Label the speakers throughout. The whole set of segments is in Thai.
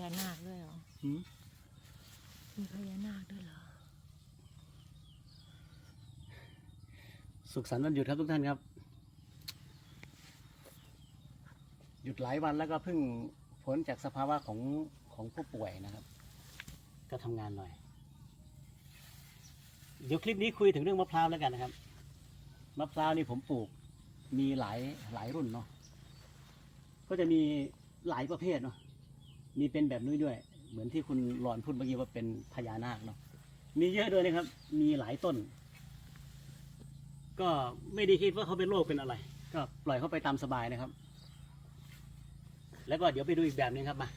Speaker 1: ญานาคด้วยเหรอ
Speaker 2: หืม
Speaker 1: มีพญานาคด้วยเหรอ
Speaker 2: สุขสันต์วันหยุดครับทุกท่านครับ หยุดหลายวันแล้วก็เพิ่งพ้นจากสภาวะของของผู้ป่วยนะครับ ก็ทำงานหน่อย เดี๋ยวคลิปนี้คุยถึงเรื่องมะพร้าวแล้วกันนะครับ มะพร้าวนี่ผมปลูกมีหลายหลายรุ่นเนาะ ก็จะมีหลายประเภทเนาะ มีเป็นแบบนู้นด้วย เหมือนที่คุณหลอนพูดเมื่อกี้ว่าเป็นพญานาคเนาะมีเยอะด้วยนะครับ มีหลายต้น ก็ไม่ได้คิดว่าเขาเป็นโรคเป็นอะไร ก็ปล่อยเขาไปตามสบายนะครับ แล้วก็เดี๋ยวไปดูอีกแบบหนึงครับมา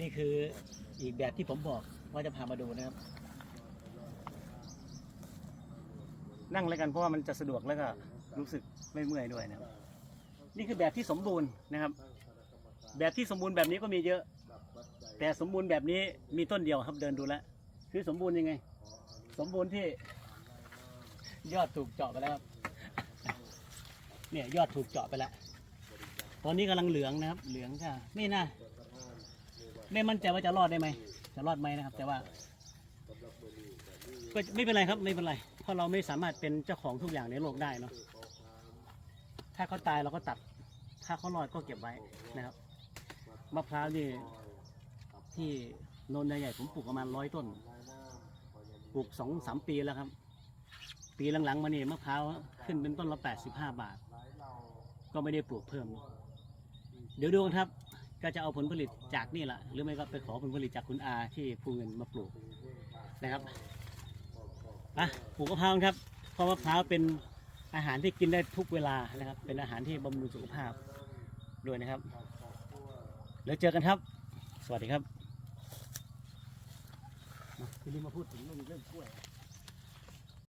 Speaker 2: นี่คืออีกแบบที่ผมบอกว่าจะพามาดูนะครับ นั่งแล้วกันเพราะว่ามันจะสะดวกแล้วก็รู้สึกไม่เมื่อยด้วยนะครับ นี่คือแบบที่สมบูรณ์นะครับ แบบที่สมบูรณ์แบบนี้ก็มีเยอะ แต่สมบูรณ์แบบนี้มีต้นเดียวครับเดินดูแล้วคือสมบูรณ์ยังไง สมบูรณ์ที่ ยอดถูกเจาะไปแล้วครับเนี่ยยอดถูกเจาะไปแล้ว ตอนนี้กำลังเหลืองนะครับ เหลืองค่ะนี่นะ ไม่มั่นใจว่าจะรอดได้ไหมจะรอดไหมนะครับ แต่ว่าก็ไม่เป็นไรครับไม่เป็นไร เพราะเราไม่สามารถเป็นเจ้าของทุกอย่างในโลกได้เนาะถ้าเขาตายเราก็ตัด ถ้าเขารอดก็เก็บไว้นะครับมะพร้าวนี่ที่นนใหญ่ๆผมปลูกประมาณร้อยต้นปลูกสองสามปีแล้วครับ ปีหลังๆมานี่มะพร้าวขึ้นเป็นต้นละแปดสิบห้าบาท ก็ไม่ได้ปลูกเพิ่ม เดี๋ยวดูกันครับ ก็จะเอาผลผลิตจากนี่แหละหรือไม่ก็ไปขอผลผลิตจากคุณอาที่ภูเงินมาปลูกนะครับอะปลูกมะพร้าวครับ เพราะมะพร้าวเป็นอาหารที่กินได้ทุกเวลานะครับ เป็นอาหารที่บำรุงสุขภาพด้วยนะครับ แล้วเจอกันครับ สวัสดีครับทีนี้มาพูดถึงเรื่องเรื่องกล้วย